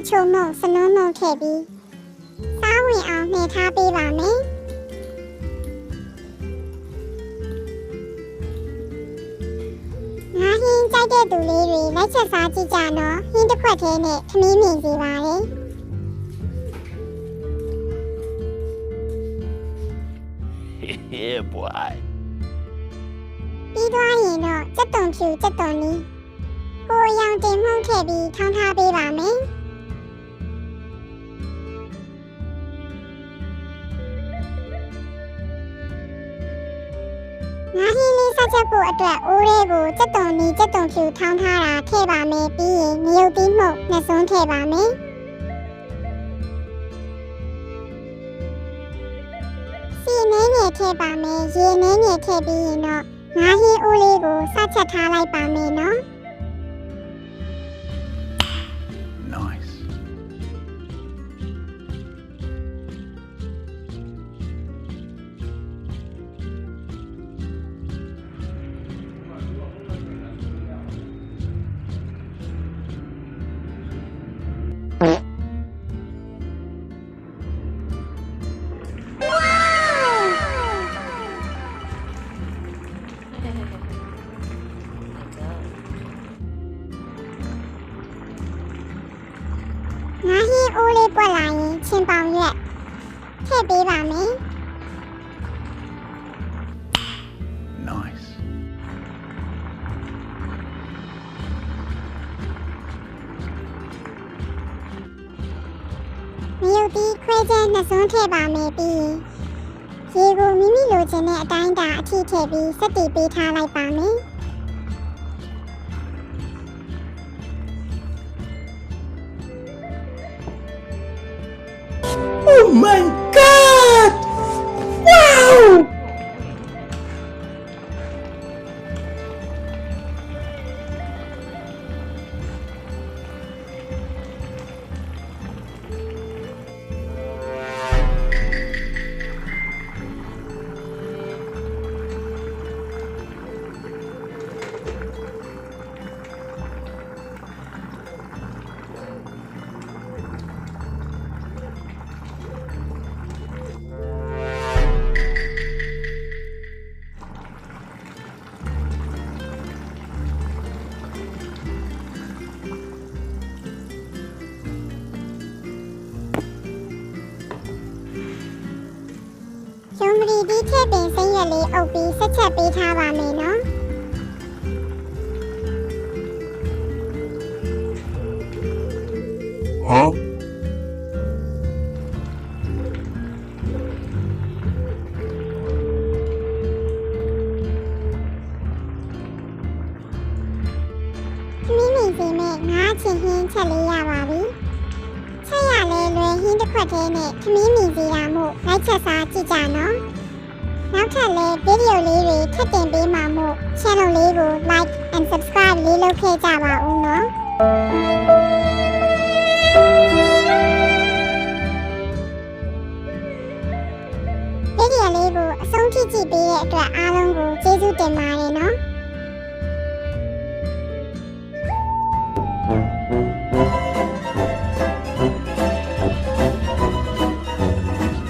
အချိုမုံစနုံးမုံထည့်ပြီးစားဝင်အောင်နှိထားပေးပါမယ်ငါဟင်းကြိုက်တဲ့သူလေးတွေလိုက်ချက်စားကြည့်ကြနော်ဟင်းတစ်ခွက်သေးနဲ့ခမင်းမြင်စီပါလေ yeah, boy. ပြီးသွားရင်တော့စက်တုံဖြူစက်တုံနီးကိုအရောင်တင်မှုန့်ထည့်ပြီးထောင်းထားပေးပါမယ် ငါဟင်းလေးဆက်ချက်ဖို့အတွက်အိုးလေးကိုစက်တုံနီးစက်တုံဖြူထောင်းထားတာထည့်ပါမယ်ပြီးရင်ငရုတ်သီးမှုန့်နှစ်စွန်းထည့်ပါမယ်စီနေငယ်ထည့်ပါမယ်ရေနေငယ်ထည့်ပြီးရင်တော့ငါးဟင်းအိုးလေးကိုစချက်ထားလိုက်ပါမယ်နော် အိုးလေးပွက်လာရင်ချင်းပေါင်ရွက်ထည့်ပေးပါမယ် Nice. မယုတ်ပြီးခွဲချဲနှစ်စွန်းထည့်ပါမယ်ပြီးရင်ရေကိုမိမိလိုချင်တဲ့အတိုင်းအတာအထိထည့်ပြီးစက်တီပေးထားလိုက်ပါမယ် mãe ပရီပြီးထည့်ပင်စိမ့်ရွက်လေးအုပ်ပြီးဆက်ချက်ပေးထားပါမယ်နော် Huh? ခမင်းမြင်စီမဲ့ငါးချင်ဟင်းချက်လေးရပါပြီချက်ရလဲလွယ်ဟင်းတစ်ခွက်သေးနဲ့ခမင်းမြင်စီတာမို့လိုက်ချက်စားကြည့်ကြနော် နောက်ထပ်လဲဗီဒီယိုလေးတွေထပ်တင်ပေးမှာမို့ channel လေးကို like and subscribe လေးလုပ်ခဲ့ကြပါဦးနော်ဗီဒီယိုလေးကိုအဆုံးထိကြည့်ပေးတဲ့အတွက်အားလုံးကိုကျေးဇူးတင်ပါတယ်နော်